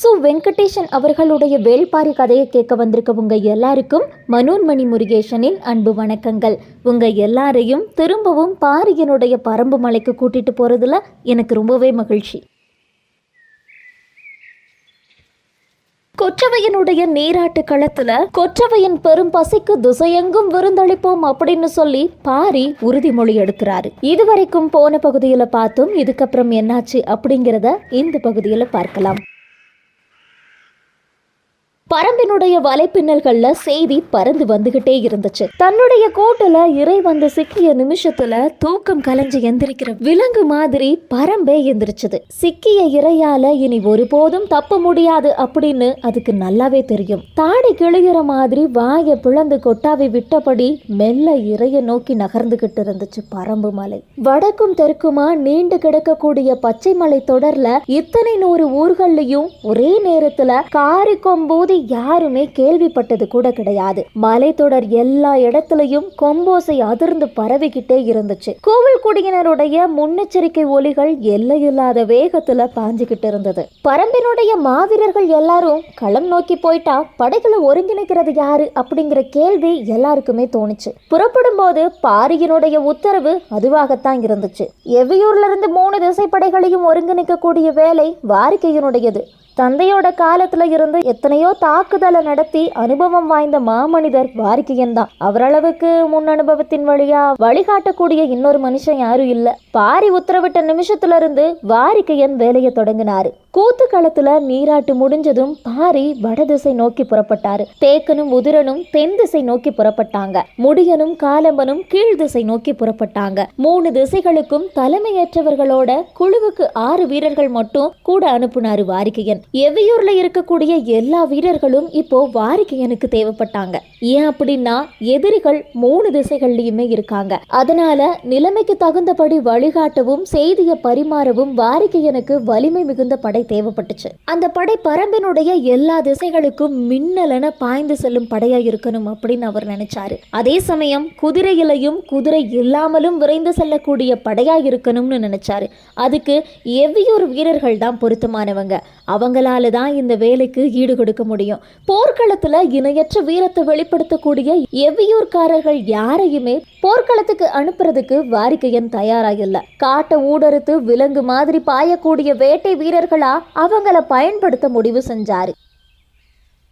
So Venkatesan அவர்களுடைய வேள்பாரி கதையை கேட்க வந்திருக்க உங்கள் எல்லாருக்கும் மனோன்மணி முருகேஷனின் அன்பு வணக்கங்கள். உங்கள் எல்லாரையும் திரும்பவும் பாரியனுடைய பரம்பு மலைக்கு கூட்டிகிட்டு போகிறதுல எனக்கு ரொம்பவே மகிழ்ச்சி. கொற்றவையனுடைய நீராட்டு களத்துல கொற்றவையன் பெரும் பசிக்கு திசையெங்கும் விருந்தளிப்போம் அப்படின்னு சொல்லி பாரி உறுதிமொழி எடுக்கிறாரு. இதுவரைக்கும் போன பகுதியில பார்த்தோம் இதுக்கப்புறம் என்னாச்சு அப்படிங்கிறத இந்த பகுதியில பார்க்கலாம். பரம்பினுடைய வலைப்பின்னல்கள்ல செய்தி பறந்து வந்துகிட்டே இருந்துச்சு. தன்னுடைய கோட்டுல இறை வந்து சிக்கிய நிமிஷத்துல தூக்கம் கலைஞ்சு எந்திரிக்கிற விலங்கு மாதிரி பரம்பே எந்திரிச்சது. சிக்கிய இறையால இனி ஒருபோதும் தப்ப முடியாது அப்படின்னு அதுக்கு நல்லாவே தெரியும். தாடி கிழிகிற மாதிரி வாயை பிளந்து கொட்டாவி விட்டபடி மெல்ல இறைய நோக்கி நகர்ந்துகிட்டு இருந்துச்சு பரம்பு மலை. வடக்கும் தெற்குமா நீண்டு கிடக்கக்கூடிய பச்சை மலை தொடர்ல இத்தனை நூறு ஊர்கள்லயும் ஒரே நேரத்துல காரி கொம்பூதி யாருமே கேள்விப்பட்டது கூட கிடையாது. மலைத்தொடர் எல்லா இடத்துலயும் கொம்போசை அதிர்ந்து பரவிக்கிட்டே இருந்துச்சு. கோவில் குடியினருடைய முன்னெச்சரிக்கை ஒலிகள் எல்லையில்லாத வேகத்துல பாஞ்சுகிட்டு இருந்தது. பரம்பினுடைய மாவீரர்கள் எல்லாரும் களம் நோக்கி போயிட்டா படைகளை ஒருங்கிணைக்கிறது யாரு அப்படிங்கிற கேள்வி எல்லாருக்குமே தோணுச்சு. புறப்படும் போது பாரியினுடைய உத்தரவு அதுவாகத்தான் இருந்துச்சு. எவ்வியூர்ல இருந்து மூணு திசைப்படைகளையும் ஒருங்கிணைக்கக்கூடிய வேலை வாரிக்கையினுடையது. தந்தையோட காலத்துல இருந்து எத்தனையோ தாக்குதலை நடத்தி அனுபவம் வாய்ந்த மாமனிதர் வாரிக்கையன் தான். அவரளவுக்கு முன் அனுபவத்தின் வழியா வழிகாட்டக்கூடிய இன்னொரு மனுஷன் யாரும் இல்ல. பாரி உத்தரவிட்ட நிமிஷத்துல இருந்து வாரிக்கையன் வேலையை தொடங்கினாரு. கூத்து களத்துல நீராட்டு முடிஞ்சதும் பாரி வடதிசை நோக்கி புறப்பட்டாரு. தேக்கனும் உதிரனும் தென் திசை நோக்கி புறப்பட்டாங்க. முடியனும் காலம்பனும் கீழ் திசை நோக்கி புறப்பட்டாங்க. மூணு திசைகளுக்கும் தலைமையேற்றவர்களோட குழுவுக்கு ஆறு வீரர்கள் மட்டும் கூட அனுப்புனாரு வாரிக்கையன். எவ்வியூர்ல இருக்கக்கூடிய எல்லா வீரர்களும் இப்போ வாரிகையனுக்கு தேவைப்பட்டாங்க. ஏன் அப்படின்னா எதிரிகள் மூணு திசைகள்லயுமே இருக்காங்க. அதனால நிலைமைக்கு தகுந்தபடி வழிகாட்டவும் செய்தியை பரிமாறவும் வாரிக்கையனுக்கு வலிமை மிகுந்த படை தேவைப்பட்டுச்சு. அந்த படை பரம்பினுடைய எல்லா திசைகளுக்கும் மின்னலென பாய்ந்து செல்லும் படையா இருக்கணும் அப்படின்னு அவர் நினைச்சாரு. அதே சமயம் குதிரையிலையும் குதிரை இல்லாமலும் விரைந்து செல்லக்கூடிய படையா இருக்கணும்னு நினைச்சாரு. அதுக்கு எவ்வியூர் வீரர்கள் தான் பொருத்தமானவங்க. அவங்களால தான் இந்த வேலைக்கு ஈடு கொடுக்க முடியும். போர்க்களத்துல இணையற்ற வீரத்தை வெளிப்படுத்தக்கூடிய எவ்வியூர்காரர்கள் யாரையுமே போர்க்களத்துக்கு அனுப்புறதுக்கு வாரிக்கையன் தயாராகில்ல காட்டை ஊடறுத்து விலங்கு மாதிரி பாயக்கூடிய வேட்டை வீரர்கள் அவங்கள பயன்படுத்த முடிவு செஞ்சாரு.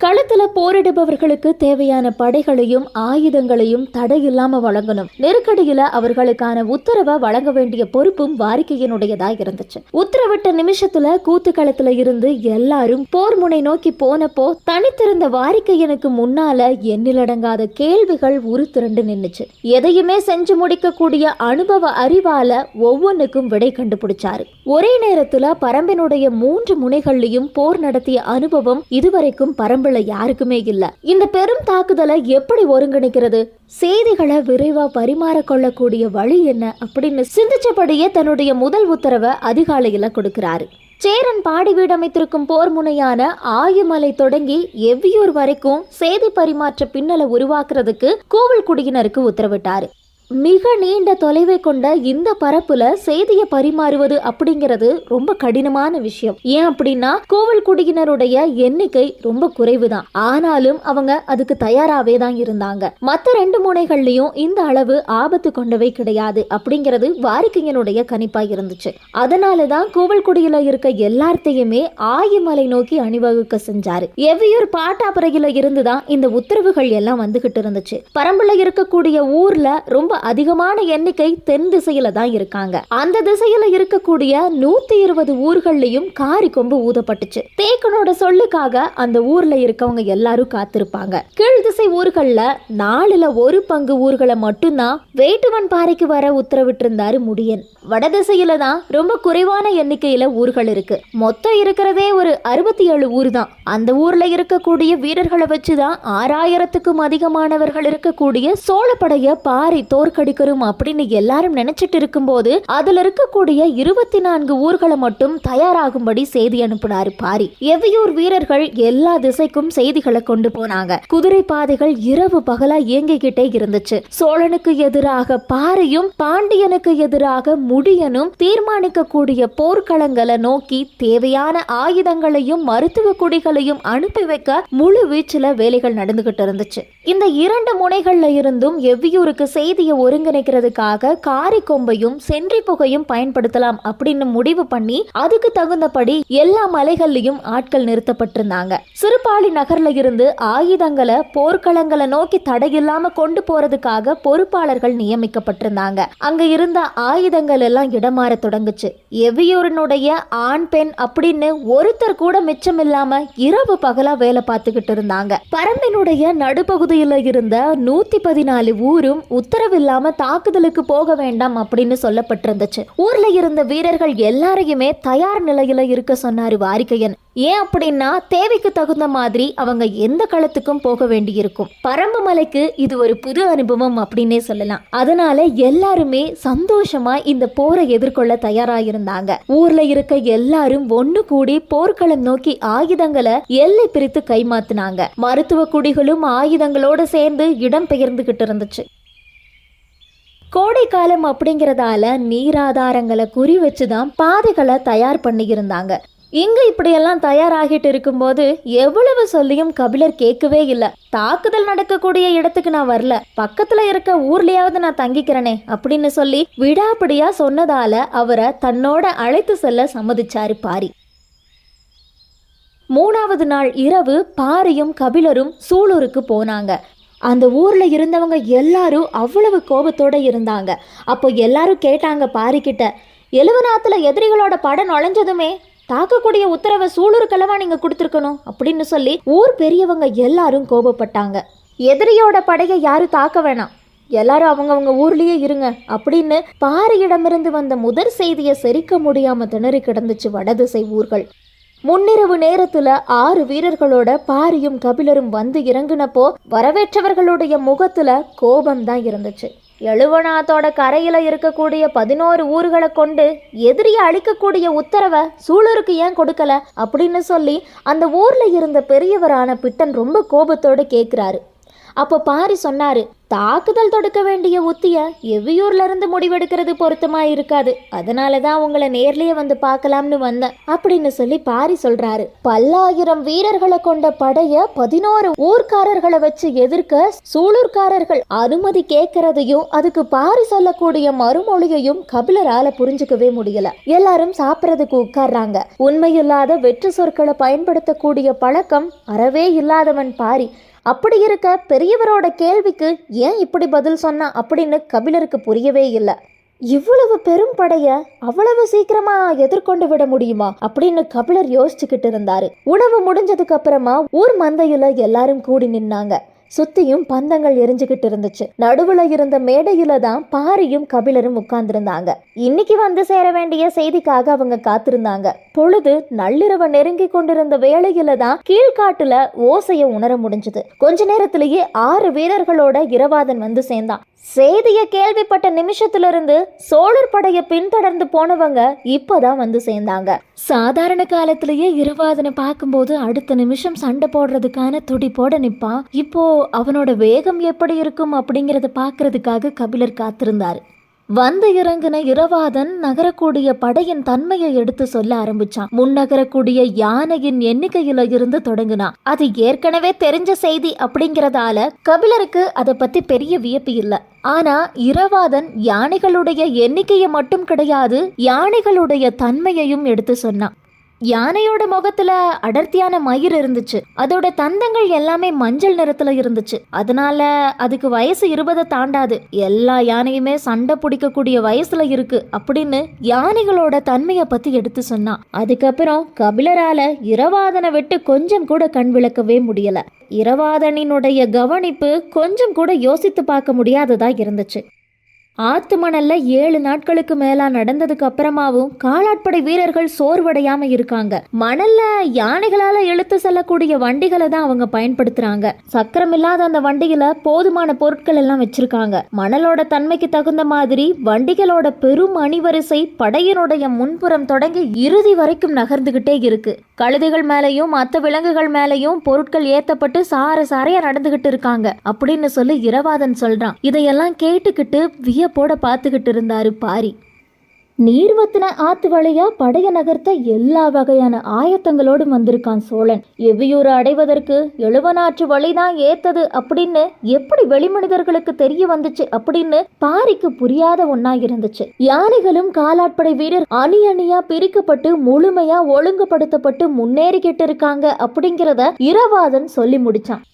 களத்துல போரிடுபவர்களுக்கு தேவையான படைகளையும் ஆயுதங்களையும் தடையில்லாம வழங்கணும். நெருக்கடியில அவர்களுக்கான உத்தரவை வழங்க வேண்டிய பொறுப்பும் வாரிக்கையினுடையதா இருந்துச்சு. உத்தரவிட்ட நிமிஷத்துல கூத்து களத்துல இருந்து எல்லாரும் போர் முனை நோக்கி போனப்போ தனித்திருந்த வாரிக்கையனுக்கு முன்னால எண்ணிலடங்காத கேள்விகள் உரு திரண்டு நின்னுச்சு. எதையுமே செஞ்சு முடிக்கக்கூடிய அனுபவ அறிவால ஒவ்வொன்றுக்கும் விடை கண்டுபிடிச்சாரு. ஒரே நேரத்துல பரம்பினுடைய மூன்று முனைகள்லையும் போர் நடத்திய அனுபவம் இதுவரைக்கும் பரம்பில் யாருக்குமே இல்ல. இந்த பெரும் தாக்குதலை எப்படி ஒருங்கிணைக்கிறது? செய்திகளை விரைவா பரிமாறக்கொள்ளக்கூடிய வழி என்ன அப்படின்னு சிந்திச்சபடியே தன்னுடைய முதல் உத்தரவை அதிகாலையில கொடுக்கிறாரு. சேரன் பாடி வீடமைத்திருக்கும் போர் முனையான ஆயுமலை தொடங்கி எவ்வியூர் வரைக்கும் செய்தி பரிமாற்ற பின்னலை உருவாக்குறதுக்கு கோவில் குடியினருக்கு உத்தரவிட்டாரு. மிக நீண்ட தொலைவை கொண்ட இந்த பரப்புல செய்தியை பரிமாறுவது அப்படிங்கிறது ரொம்ப கடினமான விஷயம். ஏன் அப்படின்னா கோவில் குடியினருடைய எண்ணிக்கை ரொம்ப குறைவு தான் ஆனாலும் அவங்க அதுக்கு தயாராகவே தான் இருந்தாங்க. மற்ற ரெண்டு முனைகள்லயும் இந்த அளவு ஆபத்து கொண்டவை கிடையாது அப்படிங்கிறது வாரிக்கையனுடைய கணிப்பா இருந்துச்சு. அதனால தான் கோவில் குடியில இருக்க எல்லார்த்தையுமே ஆயமலை நோக்கி அணிவகுக்க செஞ்சாரு. எவ்வியூர் பாட்டாப்புறையில இருந்து தான் இந்த உத்தரவுகள் எல்லாம் வந்துகிட்டு இருந்துச்சு. பரம்புல இருக்கக்கூடிய ஊர்ல ரொம்ப அதிகமான எண்ணிக்கை தென் திசையில தான் இருக்காங்க. அந்த திசையில இருக்கக்கூடிய நூத்தி இருபது ஊர்கள்லயும் காரி கொம்பு ஊதப்பட்டுச்சு. தேக்கனோட சொல்லுக்காக அந்த ஊர்ல இருக்கவங்க எல்லாரும் காத்திருப்பாங்க. கீழ் திசை ஊர்கள்ல நாலுல ஒரு பங்கு ஊர்களை மட்டும்தான் வேட்டுவன் பாறைக்கு வர உத்தரவிட்டு இருந்தாரு முடியன் வடதிசையில தான் ரொம்ப குறைவான எண்ணிக்கையில ஊர்கள் இருக்கு. மொத்தம் இருக்கிறதே ஒரு அறுபத்தி ஏழு ஊர் தான். அந்த ஊர்ல இருக்கக்கூடிய வீரர்களை வச்சுதான் ஆறாயிரத்துக்கும் அதிகமானவர்கள் இருக்கக்கூடிய சோழப்படைய பாரி அப்படின்னு எல்லாரும் நினைச்சிட்டு இருக்கும்போது அதுல இருக்கக்கூடிய இருபத்தி நான்கு ஊர்களை மட்டும் தயாராகும்படி செய்தி அனுப்புனாரு பாரி. எவ்வியூர் வீரர்கள் எல்லா திசைக்கும் செய்திகளை கொண்டு போனாங்க. குதிரை பாதைகள் இரவு பகலா இயங்கிக்கிட்டே இருந்துச்சு. சோழனுக்கு எதிராக பாரியும் பாண்டியனுக்கு எதிராக முடியனும் தீர்மானிக்கக்கூடிய போர்க்களங்களை நோக்கி தேவையான ஆயுதங்களையும் மருத்துவ குடிகளையும் அனுப்பி வைக்க முழு வீச்சுல வேலைகள் நடந்துகிட்டு இருந்துச்சு. இந்த இரண்டு முனைகள்ல இருந்தும் எவ்வியூருக்கு செய்தியை ஒருங்கிணைக்கிறதுக்காக காரி கொம்பையும் சென்றி புகையும் பயன்படுத்தலாம் அப்படின்னு முடிவு பண்ணி அதுக்கு தகுந்தபடி எல்லா மலைகள்லையும் ஆட்கள் நிறுத்தப்பட்டிருந்தாங்க. சிறுபாலி நகர்ல இருந்து ஆயுதங்களை போர்க்களங்களை நோக்கி தடையில்லாம கொண்டு போறதுக்காக பொறுப்பாளர்கள் நியமிக்கப்பட்டிருந்தாங்க. அங்க இருந்த ஆயுதங்கள் எல்லாம் இடமாற தொடங்குச்சு. எவ்வியூரினுடைய ஆண் பெண் அப்படின்னு ஒருத்தர் கூட மிச்சம் இல்லாம இரவு பகலா வேலை பார்த்துக்கிட்டு இருந்தாங்க. பரம்பினுடைய நடுப்பகுதியில இருந்த நூத்தி பதினாலு ஊரும் உத்தரவில் இல்லாம தாக்குதலுக்கு போக வேண்டாம் அப்படின்னு சொல்லப்பட்டிருந்துச்சு. ஊர்ல இருந்த வீரர்கள் எல்லாரையுமே தயார் நிலையில இருக்க சொன்னாரு வாரிக்கையன். ஏன் அப்படின்னா தேவைக்கு தகுந்த மாதிரி அவங்க எந்த களத்துக்கும் போக வேண்டியிருக்கும். பரம்பு மலைக்கு இது ஒரு புது அனுபவம் அப்படின்னே சொல்லலாம். அதனால எல்லாருமே சந்தோஷமா இந்த போரை எதிர்கொள்ள தயாராயிருந்தாங்க. ஊர்ல இருக்க எல்லாரும் ஒண்ணு கூடி போர்க்களம் நோக்கி ஆயுதங்களை எல்லை பிரித்து கைமாத்துனாங்க. மருத்துவ குடிகளும் ஆயுதங்களோட சேர்ந்து இடம் பெயர்ந்துகிட்டு இருந்துச்சு. கோடை காலம் அப்படிங்கிறதால நீராதாரங்களை குறி வச்சு தான் பாதைகளை தயார் பண்ணியிருந்தாங்க. இங்க இப்படியெல்லாம் தயாராகிட்டு இருக்கும்போது எவ்வளவு சொல்லியும் கபிலர் கேட்கவே இல்லை. தாக்குதல் நடக்கக்கூடிய இடத்துக்கு நான் வரல. பக்கத்துல இருக்க ஊர்லயாவது நான் தங்கிக்கிறனே அப்படின்னு சொல்லி விடாப்பிடியா சொன்னதால அவரை தன்னோட அழைத்து செல்ல சம்மதிச்சாரு பாரி. மூணாவது நாள் இரவு பாரியும் கபிலரும் சூலூருக்கு போனாங்க. அந்த ஊரில் இருந்தவங்க எல்லாரும் அவ்வளவு கோபத்தோடு இருந்தாங்க. அப்போ எல்லாரும் கேட்டாங்க பாரிக்கிட்ட எழுவனாத்துல எதிரிகளோட படம் நுழைஞ்சதுமே தாக்கக்கூடிய உத்தரவை சூலூருக்கெல்லவா நீங்க கொடுத்துருக்கணும்? அப்படின்னு சொல்லி ஊர் பெரியவங்க எல்லாரும் கோபப்பட்டாங்க. எதிரியோட படையை யாரும் தாக்க வேணாம். எல்லாரும் அவங்கவுங்க ஊர்லேயே இருங்க அப்படின்னு பாரியிடமிருந்து வந்த முதற் செய்தியை செரிக்க முடியாமல் திணறி கிடந்துச்சு வடதிசை ஊர்கள். முன்னிரவு நேரத்துல ஆறு வீரர்களோட பாரியும் கபிலரும் வந்து இறங்குனப்போ வரவேற்றவர்களுடைய முகத்துல கோபம் தான் இருந்துச்சு. எழுவனாத்தோட கரையில இருக்கக்கூடிய பதினோரு ஊர்களை கொண்டு எதிரியை அழிக்கக்கூடிய உத்தரவை சூழருக்கு ஏன் கொடுக்கல? அப்படின்னு சொல்லி அந்த ஊர்ல இருந்த பெரியவரான பிட்டன் ரொம்ப கோபத்தோட கேட்கிறாரு அப்போ பாரி சொன்னாரு தாக்குதல் தொடுக்க வேண்டிய உத்திய எவ்வியூர்ல இருந்து முடிவெடுக்கிறது பொருத்தமா இருக்காது. அதனால தான் உங்களை நேர்லயே வந்து பார்க்கலாம்னு வந்தேன் அப்படின்னு சொல்லி பாரி சொல்றாரு. பல்லாயிரம் வீரர்களை கொண்ட படைய பதினோரு ஊர்க்காரர்களை வச்சு எதிர்க்க சூளூர்காரர்கள் அனுமதி கேட்கறதையும் அதுக்கு பாரி சொல்லக்கூடிய மறுமொழியையும் கபிலரால புரிஞ்சுக்கவே முடியல. எல்லாரும் சாப்பிட்றதுக்கு உட்கார்றாங்க. உண்மையில்லாத வெற்று சொற்களை பயன்படுத்தக்கூடிய பழக்கம் அறவே இல்லாதவன் பாரி. அப்படி இருக்க பெரியவரோட கேள்விக்கு ஏன் இப்படி பதில் சொன்னா அப்படின்னு கபிலருக்கு புரியவே இல்லை. இவ்வளவு பெரும் படைய அவ்வளவு சீக்கிரமா எதிர்கொண்டு விட முடியுமா அப்படின்னு கபிலர் யோசிச்சுக்கிட்டு இருந்தாரு. உணவு முடிஞ்சதுக்கு அப்புறமா ஊர் மந்தையில எல்லாரும் கூடி நின்னாங்க. சுத்தியும் பந்தங்கள் எரிஞ்சுக்கிட்டு இருந்துச்சு. நடுவுல இருந்த மேடையில தான் பாரியும் கபிலரும் உட்கார்ந்திருந்தாங்க. இன்னைக்கு வந்து சேர வேண்டிய செய்திக்காக அவங்க காத்திருந்தாங்க. பொழுது நள்ளிரவு நெருங்கி கொண்டிருந்த வேளையில தான் கீழ்காட்டுல ஓசைய உணர முடிஞ்சது. கொஞ்ச நேரத்திலேயே ஆறு வீரர்களோட இரவாதன் வந்து சேர்ந்தான். செய்தியை கேள்விப்பட்ட நிமிஷத்துல இருந்து சோழர் படையை பின்தொடர்ந்து போனவங்க இப்போதான் வந்து சேர்ந்தாங்க. சாதாரண காலத்திலேயே இரவாதனை பார்க்கும்போது அடுத்த நிமிஷம் சண்டை போடுறதுக்கான துடிப்போட நிப்பான். இப்போ அவனோட வேகம் எப்படி இருக்கும் அப்படிங்கறத பார்க்கறதுக்காக கபிலர் காத்திருந்தாரு. வந்து இறங்கின இரவாதன் நகரக்கூடிய படையின் தன்மையை எடுத்து சொல்ல ஆரம்பிச்சான். முன்னகரக்கூடிய யானையின் எண்ணிக்கையில இருந்து தொடங்கினான். அது ஏற்கனவே தெரிஞ்ச செய்தி அப்படிங்கிறதால கபிலருக்கு அதை பத்தி பெரிய வியப்பு இல்லை. ஆனா இரவாதன் யானைகளுடைய எண்ணிக்கையை மட்டும் கிடையாது யானைகளுடைய தன்மையையும் எடுத்து சொன்னான். யானையோட முகத்துல அடர்த்தியான மயிர் இருந்துச்சு. அதோட தந்தங்கள் எல்லாமே மஞ்சள் நிறத்துல இருந்துச்சு. அதனால அதுக்கு வயசு இருபதை தாண்டாது. எல்லா யானையுமே சண்டை பிடிக்கக்கூடிய வயசுல இருக்கு அப்படின்னு யானைகளோட தன்மையை பத்தி எடுத்து சொன்னான் அதுக்கப்புறம் கபிலரால இரவாதனை விட்டு கொஞ்சம் கூட கண் விளக்கவே முடியல. இரவாதனினுடைய கவனிப்பு கொஞ்சம் கூட யோசித்து பார்க்க முடியாததா இருந்துச்சு. ஆத்து மணல்ல ஏழு நாட்களுக்கு மேலா நடந்ததுக்கு அப்புறமாவும் காலாட்படை வீரர்கள் சோர்வடையாம இருக்காங்க. மணல்ல யானைகளால இழுத்து செல்லக்கூடிய வண்டிகளை தான் அவங்க பயன்படுத்துறாங்க. சக்கரம் இல்லாத அந்த வண்டியில போதுமான பொருட்கள் எல்லாம் வச்சிருக்காங்க. மணலோட தன்மைக்கு தகுந்த மாதிரி வண்டிகளோட பெரும் அணிவரிசை படையினுடைய முன்புறம் தொடங்கி இறுதி வரைக்கும் நகர்ந்துகிட்டே இருக்கு. கழுதைகள் மேலையும் மற்ற விலங்குகள் மேலையும் பொருட்கள் ஏத்தப்பட்டு சார சாரையா நடந்துகிட்டு இருக்காங்க. அப்படின்னு சொல்லி இரவாதன் சொல்றான். இதையெல்லாம் கேட்டுக்கிட்டு வியப்போட பார்த்துக்கிட்டு இருந்தாரு பாரி. நீர்வத்தின ஆத்து வழியா படைய நகர்த்த எல்லா வகையான ஆயத்தங்களோடும் வந்திருக்கான் சோழன். எவ்வியூரை அடைவதற்கு எழுவனாற்று வழிதான் ஏத்தது அப்படின்னு எப்படி வெளிமனிதர்களுக்கு தெரிய வந்துச்சு அப்படின்னு பாரிக்கு புரியாத ஒன்னா இருந்துச்சு. யானைகளும் காலாட்படை வீரர் அணி அணியா பிரிக்கப்பட்டு முழுமையா ஒழுங்குபடுத்தப்பட்டு முன்னேறிக்கிட்டு இருக்காங்க அப்படிங்கிறத இரவாதன் சொல்லி முடிச்சான்.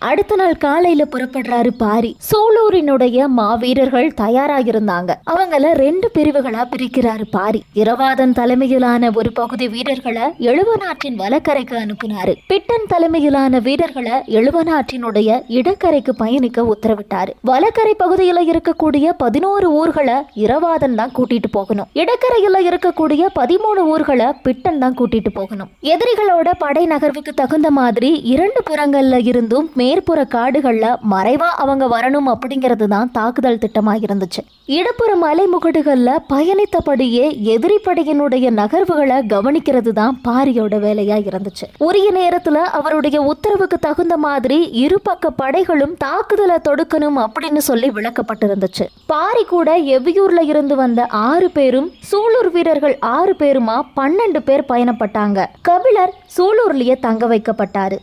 அடுத்த நாள் காலையில புறப்படுறாரு பாரி. சோளூரினுடைய மாவீரர்கள் தயாராகிருந்தாங்க அவங்கள ரெண்டு பிரிவுகளா பிரிக்கிறாரு பாரி. இரவாதன் தலைமையிலான ஒரு பகுதி வீரர்களை எழுவனாற்றின் வலக்கரைக்கு அனுப்புனாரு. பிட்டன் தலைமையிலான வீரர்களை எழுவநாட்டினுடைய இடக்கரைக்கு பயணிக்க உத்தரவிட்டாரு. வலக்கரை பகுதியில இருக்கக்கூடிய பதினோரு ஊர்களை இரவாதன் தான் கூட்டிட்டு போகணும். இடக்கரையில இருக்கக்கூடிய பதிமூணு ஊர்களை பிட்டன் தான் கூட்டிட்டு போகணும். எதிரிகளோட படை நகர்வுக்கு தகுந்த மாதிரி இரண்டு புறங்கள்ல இருந்தும் மேற்புற காடுகளில் மறைவா அவங்க வரணும் அப்படிங்கிறது தான் தாக்குதல் திட்டமா இருந்துச்சு. இடப்புற மலைமுகடுகளில் பயணித்தபடியே எதிரி படையினுடைய நகர்வுகளை கவனிக்கிறது தான் பாரியோட வேலையாக இருந்துச்சு. உரிய நேரத்துல அவருடைய உத்தரவுக்கு தகுந்த மாதிரி இருபக்க படைகளும் தாக்குதலை தொடுக்கணும் அப்படின்னு சொல்லி விளக்கப்பட்டிருந்துச்சு. பாரி கூட எவ்வியூர்ல இருந்து வந்த ஆறு பேரும் சூலூர் வீரர்கள் ஆறு பேருமா பன்னெண்டு பேர் பயணப்பட்டாங்க. கபிலர் சூலூர்லயே தங்க வைக்கப்பட்டாரு.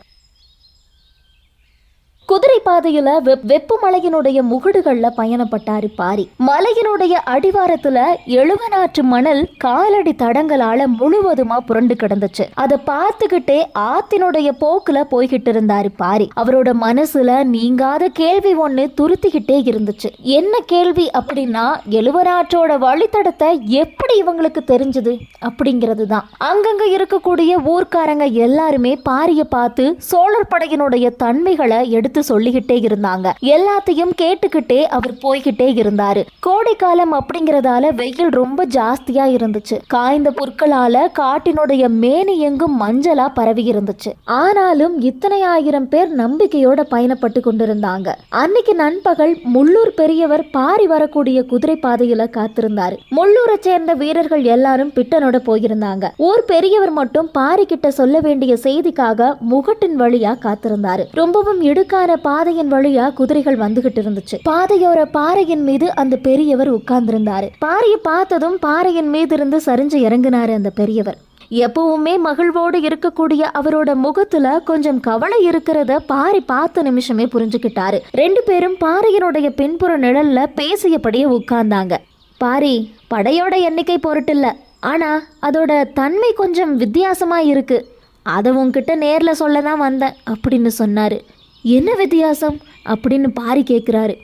குதிரை பாதையில வெப் வெப்பு மலையினுடைய முகடுகள்ல பயணப்பட்டாரு பாரி. மலையினுடைய அடிவாரத்துல எழுவனாற்று மணல் காலடி தடங்களால முழுவதுமா புரண்டு கிடந்துச்சு. அதை பார்த்துக்கிட்டே ஆத்தினுடைய போக்குல போய்கிட்டு இருந்தாரு பாரி. அவரோட மனசுல நீங்காத கேள்வி ஒண்ணு துருத்திக்கிட்டே இருந்துச்சு. என்ன கேள்வி அப்படின்னா எழுவனாற்றோட வழித்தடத்தை எப்படி இவங்களுக்கு தெரிஞ்சது? அப்படிங்கிறது தான் அங்கங்க இருக்கக்கூடிய ஊர்க்காரங்க எல்லாருமே பாரிய பார்த்து சோழர் படையினுடைய தன்மைகளை எடுத்து சொல்லிக்கிட்டே இருந்தாங்க. எல்லாத்தையும் கேட்டுக்கிட்டே அவர் போய்கிட்டே இருந்தாரு. கோடைக்காலம் அப்படிங்கறதால வெயில் ரொம்ப ஜாஸ்தியா இருந்துச்சு. காய்ந்த புற்களால காட்டினுடைய மேனி எங்கும் மஞ்சளா பரவி இருந்துச்சு. ஆனாலும் இத்தனை ஆயிரம் பேர் நம்பிக்கையோட பயணப்பட்டு கொண்டிருந்தாங்க. அன்னைக்கு நண்பகல் முள்ளூர் பெரியவர் பாரி வரக்கூடிய குதிரை பாதையில காத்திருந்தாரு. முள்ளூரை சேர்ந்த வீரர்கள் எல்லாரும் பிட்டனோட போயிருந்தாங்க. ஊர் பெரியவர் மட்டும் பாரி கிட்ட சொல்ல வேண்டிய செய்திக்காக முகட்டின் வழியா காத்திருந்தாரு. ரொம்பவும் இடுக்கான பாதையின் வழியா குதிரைகள் வந்துகிட்டு இருந்துச்சு. பாதையோர பாறையின் மீது அந்த பெரியவர் உட்கார்ந்திருந்தாரு. பாறையை பார்த்ததும் பாறையின் மீது இருந்து சரிஞ்சு இறங்கினாரு அந்த பெரியவர். எப்பவுமே மகிழ்வோடு இருக்கக்கூடிய அவரோட முகத்துல கொஞ்சம் கவலை இருக்கிறத பாரி பார்த்த நிமிஷமே புரிஞ்சுக்கிட்டாரு. ரெண்டு பேரும் பாறையினுடைய பின்புற நிழல்ல பேசியபடியே உட்கார்ந்தாங்க. பாரி படையோட எண்ணிக்கை பொருட்டில்ல. ஆனா அதோட தன்மை கொஞ்சம் வித்தியாசமா இருக்கு அதை உன்கிட்ட நேர்ல சொல்ல தான் வந்தேன் அப்படின்னு சொன்னாரு. என்ன வித்தியாசம்? அப்படின்னு பாரி கேட்குறாரு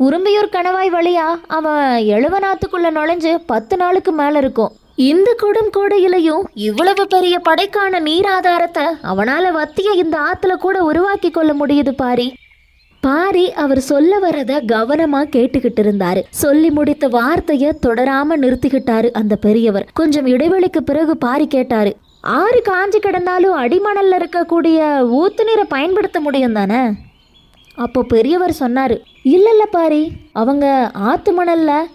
குறும்பியூர் கணவாய் வழியா அவன் எழுவனாத்துக்குள்ள நுழைஞ்சு பத்து நாளுக்கு மேலே இருக்கும். இந்த குடும் கூடையிலையும் இவ்வளவு பெரிய படைக்கான நீர் ஆதாரத்தை அவனால வத்திய இந்த ஆத்துல கூட உருவாக்கி கொள்ள முடியுது பாரி. பாரி அவர் சொல்ல வரத கவனமா கேட்டுக்கிட்டு இருந்தாரு. சொல்லி முடித்த வார்த்தைய தொடராம நிறுத்திக்கிட்டாரு அந்த பெரியவர். கொஞ்சம் இடைவெளிக்கு பிறகு பாரி கேட்டாரு ஆறு காஞ்சு கிடந்தாலும் அடிமணலில் இருக்கக்கூடிய ஊத்து நீரை பயன்படுத்த முடியும் தானே? அப்போ பெரியவர் சொன்னார் இல்லைல்ல பாரி அவங்க ஆத்து மணலில்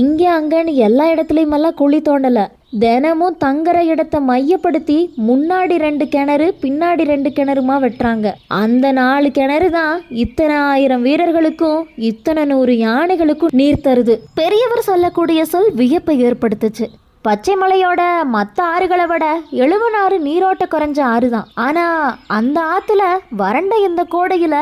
இங்கே அங்கேன்னு எல்லா இடத்துலையுமெல்லாம் குழி தோண்டலை. தினமும் தங்குற இடத்த மையப்படுத்தி முன்னாடி ரெண்டு கிணறு பின்னாடி ரெண்டு கிணறுமா வெட்டுறாங்க. அந்த நாலு கிணறு தான் இத்தனை ஆயிரம் வீரர்களுக்கும் இத்தனை நூறு யானைகளுக்கும் நீர் தருது. பெரியவர் சொல்லக்கூடிய சொல் வியப்பை ஏற்படுத்துச்சு. பச்சை மலையோட மற்ற ஆறுகளை விட எழுவனாறு நீரோட்ட குறைஞ்ச ஆறு தான் ஆனால் அந்த ஆற்றுல வறண்ட இந்த கோடையில்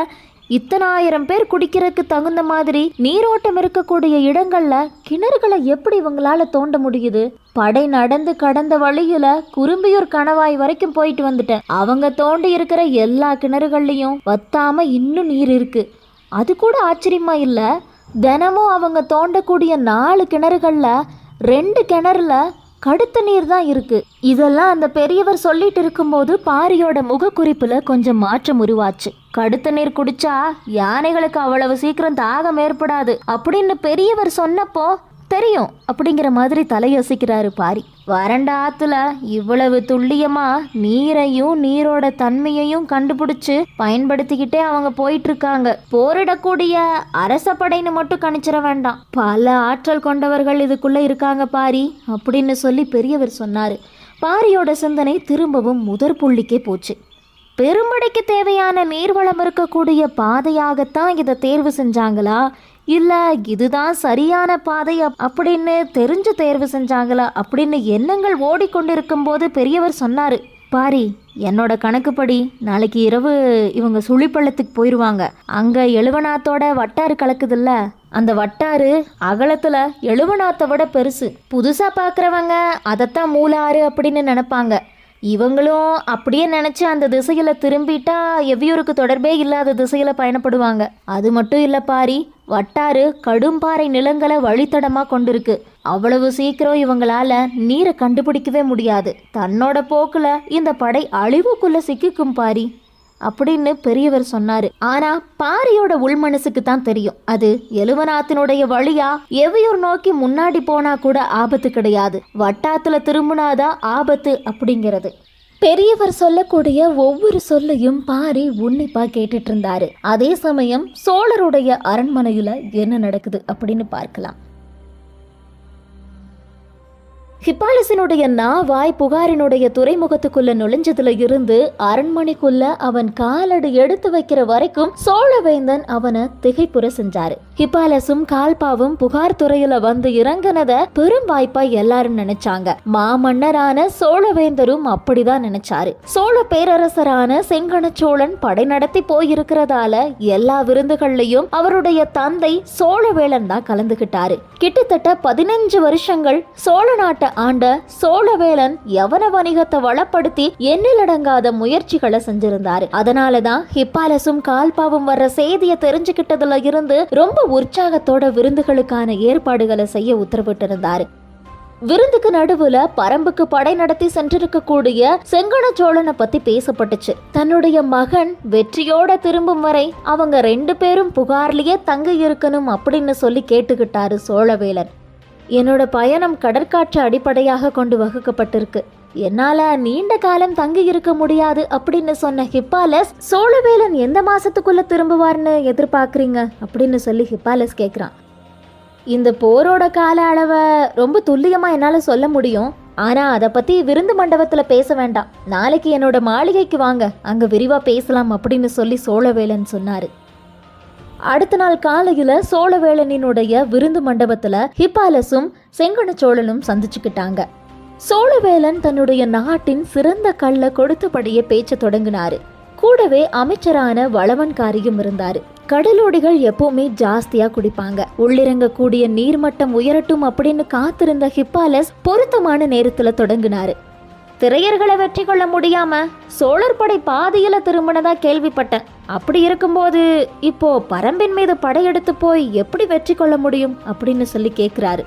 இத்தனாயிரம் பேர் குடிக்கிறதுக்கு தகுந்த மாதிரி நீரோட்டம் இருக்கக்கூடிய இடங்கள்ல கிணறுகளை எப்படி இவங்களால தோண்ட முடியுது? படை நடந்து கடந்த வழியில குறும்பியூர் கணவாய் வரைக்கும் போயிட்டு வந்துட்டேன். அவங்க தோண்டி இருக்கிற எல்லா கிணறுகள்லையும் வத்தாம இன்னும் நீர் இருக்கு. அது கூட ஆச்சரியமா இல்லை? தினமும் அவங்க தோண்டக்கூடிய நாலு கிணறுகளில் ரெண்டு கிணறுல கடுத்த நீர் தான் இருக்கு. இதெல்லாம் அந்த பெரியவர் சொல்லிட்டு இருக்கும்போது பாரியோட முகக்குறிப்புல கொஞ்சம் மாற்றம் உருவாச்சு. கடுத்த நீர் குடிச்சா யானைகளுக்கு அவ்வளவு சீக்கிரம் தாகம் ஏற்படாது. அப்படின்னு பெரியவர் சொன்னப்போ தெரியும் அப்படிங்கிற மாதிரி தலையோசிக்கிறாரு பாரி. வறண்ட ஆத்துல இவ்வளவு துல்லியமா நீரையும் நீரோட தன்மையையும் கண்டுபிடிச்சு பயன்படுத்திக்கிட்டே அவங்க போயிட்டு இருக்காங்க போரிடக்கூடிய அரச படைன்னு மட்டும் கணிச்சிட வேண்டாம். பல ஆற்றல் கொண்டவர்கள் இதுக்குள்ள இருக்காங்க பாரி அப்படின்னு சொல்லி பெரியவர் சொன்னாரு. பாரியோட சிந்தனை திரும்பவும் முதற் புள்ளிக்கே போச்சு. பெரும்படைக்கு தேவையான நீர்வளம் இருக்கக்கூடிய பாதையாகத்தான் இதை தேர்வு செஞ்சாங்களா? இல்லை இதுதான் சரியான பாதை அப்- அப்படின்னு தெரிஞ்சு தேர்வு செஞ்சாங்களா? அப்படின்னு எண்ணங்கள் ஓடிக்கொண்டிருக்கும் போது பெரியவர் சொன்னார் பாரி என்னோட கணக்குப்படி நாளைக்கு இரவு இவங்க சுழிப்பள்ளத்துக்கு போயிடுவாங்க அங்கே எழுவனாத்தோட வட்டாறு கலக்குதுல்ல அந்த வட்டாறு அகலத்தில் எழுவனாத்தை விட பெருசு. புதுசாக பார்க்குறவங்க அதைத்தான் மூலாறு அப்படின்னு நினப்பாங்க. இவங்களும் அப்படியே நினச்சி அந்த திசையில் திரும்பிட்டா எவ்வியூருக்கு தொடர்பே இல்லாத திசையில் பயணப்படுவாங்க. அது மட்டும் இல்லை பாரி வட்டாறு கடும்பாறை நிலங்களை வழித்தடமாக கொண்டிருக்கு. அவ்வளவு சீக்கிரம் இவங்களால நீரை கண்டுபிடிக்கவே முடியாது. தன்னோட போக்குல இந்த படை அழிவுக்குள்ள சிக்கிக்கும் பாரி அப்படின்னு பெரியவர் சொன்னாரு. ஆனா பாரியோட உள் மனசுக்கு தான் தெரியும். அது எழுவநாத்தினுடைய வழியா எவையூர் நோக்கி முன்னாடி போனா கூட ஆபத்து கிடையாது. வட்டாத்துல திரும்பினாதான் ஆபத்து அப்படிங்கிறது. பெரியவர் சொல்லக்கூடிய ஒவ்வொரு சொல்லையும் பாரி உன்னிப்பா கேட்டுட்டு இருந்தாரு. அதே சமயம் சோழருடைய அரண்மனையில என்ன நடக்குது அப்படின்னு பார்க்கலாம். ஹிப்பாலிசனுடைய நாவாய் புகாரினுடைய துறைமுகத்துக்குள்ள நுழைஞ்சதுல இருந்து அரண்மனைக்குள்ள அவன் காலடி எடுத்து வைக்கிற வரைக்கும் சோழவேந்தன் அவனை திகைப்புற செஞ்சாரு. ஹிப்பாலசும் கால்பாவும் புகார் துறையில வந்து இறங்கினத பெரும் வாய்ப்பா எல்லாரும் நினைச்சாங்க. மாமன்னரான சோழவேந்தரும் அப்படிதான் நினைச்சாரு. சோழ பேரரசரான செங்கன சோழன் படை நடத்தி போயிருக்கிறதால எல்லா விருந்துகள்லயும் அவருடைய தந்தை சோழவேளன் தான் கலந்துகிட்டாரு. கிட்டத்தட்ட பதினஞ்சு வருஷங்கள் சோழ நாட்டை ஆண்ட சோழவேலன் யவன வணிகத்தை வளப்படுத்தி எண்ணிலடங்காத முயற்சிகளை செஞ்சிருந்தாரு. அதனாலதான் ஹிப்பாலசும் கால்பாவும் வர்ற செய்தியை தெரிஞ்சுக்கிட்டதுல இருந்து ரொம்ப உற்சாகத்தோட விருந்துகளுக்கான ஏற்பாடுகளை செய்ய உத்தரவிட்டிருந்தாரு. விருந்துக்கு நடுவுல பரம்புக்கு படை நடத்தி சென்றிருக்கக்கூடிய செங்கன சோழனை பத்தி பேசப்பட்டுச்சு. தன்னுடைய மகன் வெற்றியோட திரும்பும் வரை அவங்க ரெண்டு பேரும் புகார்லயே தங்க இருக்கணும் அப்படின்னு சொல்லி கேட்டுக்கிட்டாரு சோழவேலன். என்னோட பயணம் கடற்காற்று அடிப்படையாக கொண்டு வகுக்கப்பட்டிருக்கு. என்னால நீண்ட காலம் தங்கி இருக்க முடியாது அப்படின்னு சொன்ன ஹிப்பாலஸ் சோழவேலன் எந்த மாசத்துக்குள்ள திரும்புவார்னு எதிர்பார்க்குறீங்க? அப்படின்னு சொல்லி ஹிப்பாலஸ் கேட்குறான் இந்த போரோட கால அளவை ரொம்ப துல்லியமா என்னால சொல்ல முடியும். ஆனா அதை பத்தி விருந்து மண்டபத்துல பேச வேண்டாம். நாளைக்கு என்னோட மாளிகைக்கு வாங்க. அங்க விரிவா பேசலாம் அப்படின்னு சொல்லி சோழவேலன் சொன்னாரு. அடுத்த நாள் காலையில சோழவேளனினுடைய விருந்து மண்டபத்துல ஹிப்பாலஸும் செங்கன சோழனும் சந்திச்சுக்கிட்டாங்க. சோழவேலன் தன்னுடைய நாட்டின் சிறந்த கல்ல கொடுத்தபடியே பேச்ச தொடங்கினாரு. கூடவே அமைச்சரான வளவன்காரியும் இருந்தாரு. கடலோடிகள் எப்பவுமே ஜாஸ்தியா குடிப்பாங்க. உள்ளிறங்கக்கூடிய நீர்மட்டம் உயரட்டும் அப்படின்னு காத்திருந்த ஹிப்பாலஸ் பொருத்தமான நேரத்துல தொடங்கினாரு. திரையர்களை வெற்றி கொள்ள முடியாம சோழர் படை பாதியில திரும்பினதா கேள்விப்பட்டேன். அப்படி இருக்கும்போது இப்போ பரம்பின் மீது படையெடுத்து போய் எப்படி வெற்றி கொள்ள முடியும் அப்படின்னு சொல்லி கேக்குறாரு.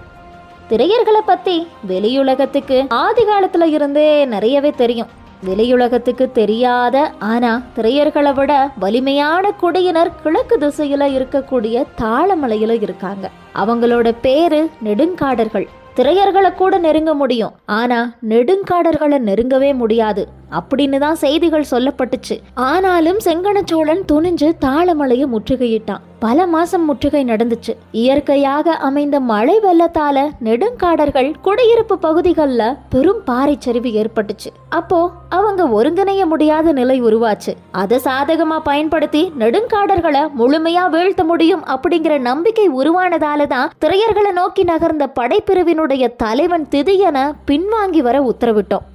திரையர்களை பத்தி வெளியுலகத்துக்கு ஆதி காலத்துல இருந்தே நிறையவே தெரியும். வெளியுலகத்துக்கு தெரியாத ஆனா திரையர்களை விட வலிமையான குடியினர் கிழக்கு திசையில இருக்கக்கூடிய தாளமலையில இருக்காங்க. அவங்களோட பேரு நெடுங்காடர்கள். திரையர்களை கூட நெருங்க முடியும். ஆனா நெடுங்காடர்களை நெருங்கவே முடியாது. அப்படின்னு தான் செய்திகள் சொல்லப்பட்டுச்சு. ஆனாலும் செங்கனச்சோழன் துணிஞ்சு தாளமலையை முற்றுகையிட்டான். பல மாசம் முற்றுகை நடந்துச்சு. இயற்கையாக அமைந்த மழை வெள்ளத்தால நெடுங்காடர்கள் குடியிருப்பு பகுதிகளில் பெரும் பாறை சரிவு ஏற்பட்டுச்சு. அப்போ அவங்க ஒருங்கிணைய முடியாத நிலை உருவாச்சு. அதை சாதகமா பயன்படுத்தி நெடுங்காடர்களை முழுமையா வீழ்த்த முடியும் அப்படிங்கிற நம்பிக்கை உருவானதால தான் திரையர்களை நோக்கி நகர்ந்த படைப்பிரிவினுடைய தலைவன் திதியன பின்வாங்கி வர உத்தரவிட்டோம்.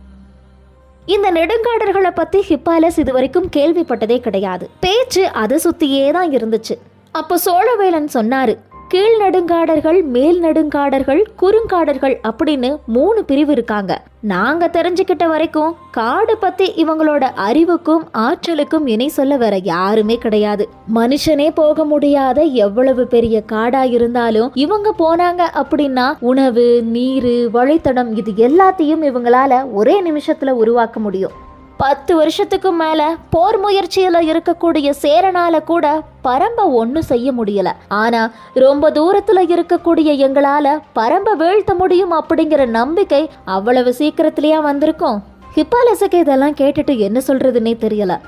இந்த நெடுங்காடர்களை பத்தி ஹிப்பாலஸ் இதுவரைக்கும் கேள்விப்பட்டதே கிடையாது. பேச்சு அதை சுத்தியே தான் இருந்துச்சு. அப்போ சோழவேலன் சொன்னாரு கீழ் நடுங்காடர்கள் மேல் நடுங்காடர்கள் குறுங்காடர்கள் அப்படின்னு மூணு பிரிவு இருக்காங்க. நாங்க தெரிஞ்சுக்கிட்ட வரைக்கும் காடு பத்தி இவங்களோட அறிவுக்கும் ஆற்றலுக்கும் இணை சொல்ல வேற யாருமே கிடையாது. மனுஷனே போக முடியாத எவ்வளவு பெரிய காடா இருந்தாலும் இவங்க போனாங்க அப்படின்னா உணவு நீர் வழித்தடம் இது எல்லாத்தையும் இவங்களால ஒரே நிமிஷத்துல உருவாக்க முடியும். பத்து வருஷத்துக்கு மேலே போர் முயற்சியில் இருக்கக்கூடிய சேரனால கூட பரம்ப ஒன்றும் செய்ய முடியல. ஆனா ரொம்ப தூரத்துல இருக்கக்கூடிய எங்களால பரம்ப வீழ்த்த முடியும் அப்படிங்கிற நம்பிக்கை அவ்வளவு சீக்கிரத்திலேயே வந்திருக்கும். ஹிப்பாலசுக்கு இதெல்லாம் கேட்டுட்டு என்ன சொல்றதுன்னே தெரியல.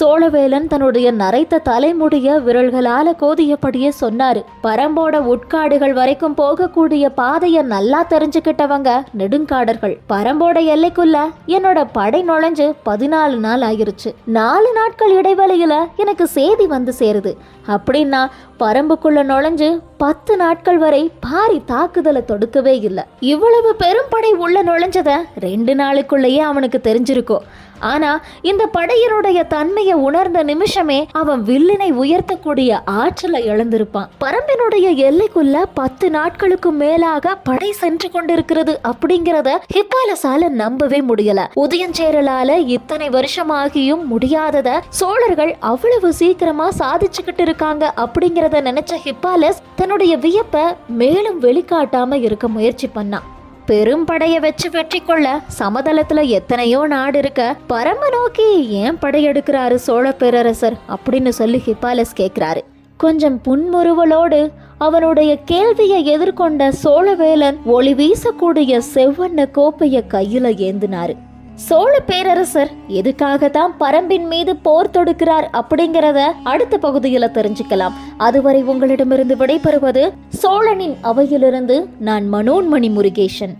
சோழவேலன் தன்னுடைய நரைத்த தலைமுடிய விரல்களால கோதியபடியே சொன்னாரு. பரம்போட உட்காடுகள் வரைக்கும் போகக்கூடிய பாதைய நல்லா தெரிஞ்சுக்கிட்டவங்க நெடுங்காடர்கள். பரம்போட எல்லைக்குள்ள என்னோட படை நுழைஞ்சு பதினாலு நாள் ஆயிருச்சு. நாலு நாட்கள் இடைவெளியில எனக்கு செய்தி வந்து சேருது. அப்படின்னா பரம்புக்குள்ள நுழைஞ்சு பத்து நாட்கள் வரை பாரி தாக்குதலை தொடுக்கவே இல்லை. இவ்வளவு பெரும்படை உள்ள நுழைஞ்சத ரெண்டு நாளுக்குள்ளேயே அவனுக்கு தெரிஞ்சிருக்கும். ஆனா இந்த படையினுடைய தன்மையை உணர்ந்த நிமிஷமே அவன் வில்லினை உயர்த்தக்கூடிய ஆற்றலை இழந்திருப்பான். பரம்பினுடைய எல்லைக்குள்ள பத்து நாட்களுக்கு மேலாக படை சென்று கொண்டிருக்கிறது அப்படிங்கிறத ஹிப்பாலசால நம்பவே முடியல. உதயஞ்சேரலால இத்தனை வருஷமாகியும் முடியாதத சோழர்கள் அவ்வளவு சீக்கிரமா சாதிச்சுக்கிட்டு இருக்காங்க அப்படிங்கிறத நினைச்ச ஹிப்பாலஸ் தன்னுடைய வியப்ப மேலும் வெளிக்காட்டாம இருக்க முயற்சி பண்ணான். பெரும்படையை வச்சு வெற்றி கொள்ள சமதளத்துல எத்தனையோ நாடு இருக்க பரம நோக்கி ஏன் படையெடுக்கிறாரு சோழ பேரரசர் அப்படின்னு சொல்லி ஹிப்பாலஸ் கேட்கிறாரு கொஞ்சம் புன்முறுவலோடு அவனுடைய கேள்வியை எதிர்கொண்ட சோழவேலன் ஒளி வீசக்கூடிய செவ்வண்ண கோப்பைய கையில ஏந்தினாரு. சோழ பேரரசர் எதுக்காக தான் பரம்பின் மீது போர் தொடுக்கிறார் அப்படிங்கிறத அடுத்த பகுதியில் தெரிஞ்சுக்கலாம். அதுவரை உங்களிடமிருந்து விடைபெறுவது சோழனின் அவையிலிருந்து நான் மனோன்மணி முருகேசன்.